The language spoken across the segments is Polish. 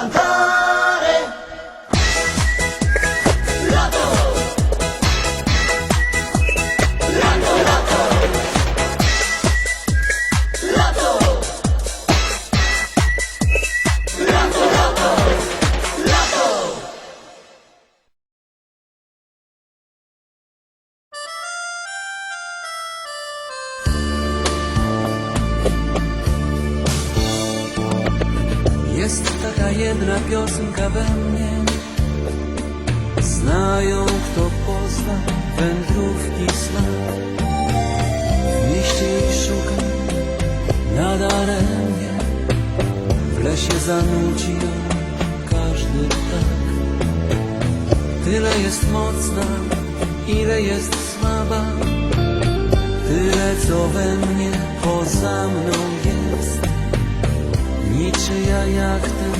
cantare. jedna piosenka we mnie. Znają kto pozna wędrówki sna W mieście jej szukam nadaremnie W lesie zanudzi ją każdy ptak. Tyle jest mocna, ile jest słaba. Tyle co we mnie poza mną jest. Niczyja jak ten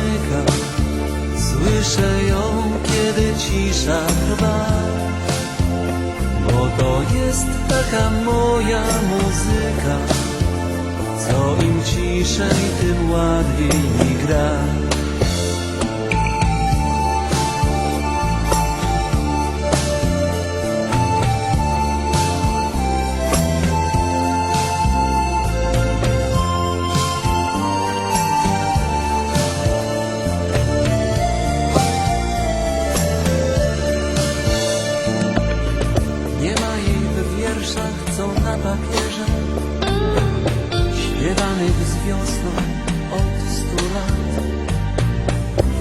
zamyka. Słyszę ją, kiedy cisza trwa. Bo to jest taka moja muzyka. Co im ciszej, tym ładniej mi gra.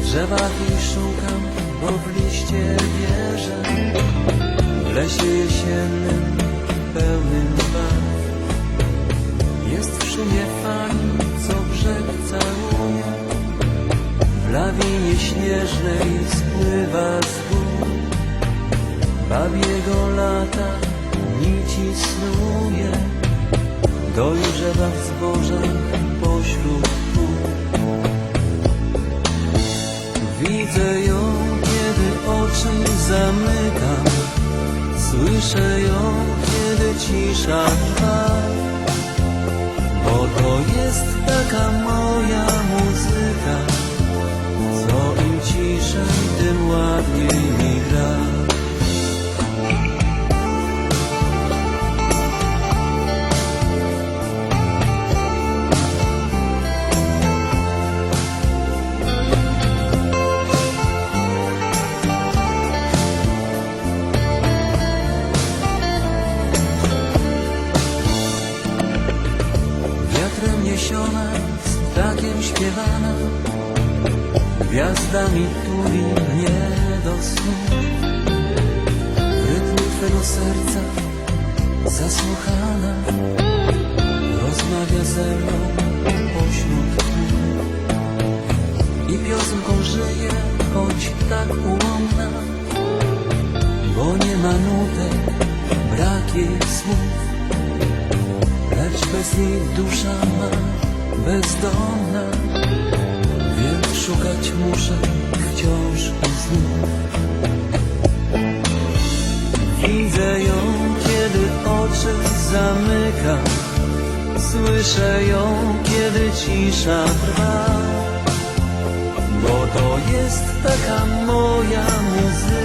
drzewach i szukam, bo w liście wierzę. W lesie jesiennym, pełnym barw, jest w szumie fali, co brzeg całuje. W lawinie śnieżnej spływa z gór, babiego lata nici snuje. Do drzewa w zbożach zamykam. Słyszę ją, kiedy cisza trwa. Bo to jest taka moja muzyka. Co im ciszej, tym ładniej mi gra. Gwiazdami tuli mnie do snu. W rytmie Twego serca zasłuchana Rozmawia ze mną pośród I piosenką żyje, choć tak ułomna Bo nie ma nutek, brak jej słów. Lecz bez niej dusza ma bezdomna szukać muszę wciąż znów. Widzę ją, kiedy oczy zamykam Słyszę ją, kiedy cisza trwa. Bo to jest taka moja muzyka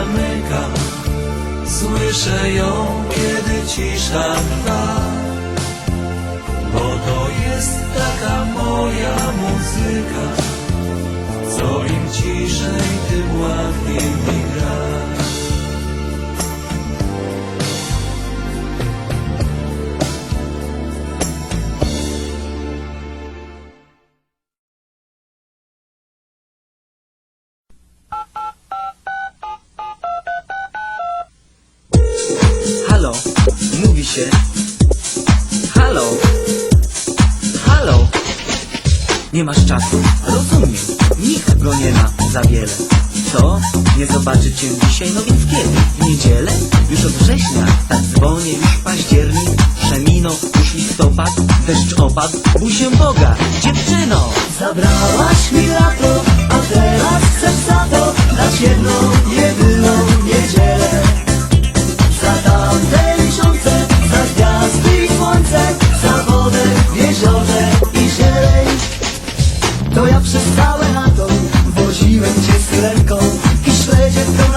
zamykam. Słyszę ją, kiedy cisza trwa. Bo to jest taka moja muzyka Co im ciszej, tym ładniej mi gra Nie masz czasu? Rozumiem, nikt go nie ma za wiele. Co? Nie zobaczy cię dzisiaj, no więc kiedy? W niedzielę? Już od września, tak dzwonię, już październik, przeminął, już listopad, deszcz opadł, bój się Boga, dziewczyno! Zabrałaś mi lato, a teraz chcesz za to dać jedną, jedyną To woziłem cię z ręką i śledzie namiotu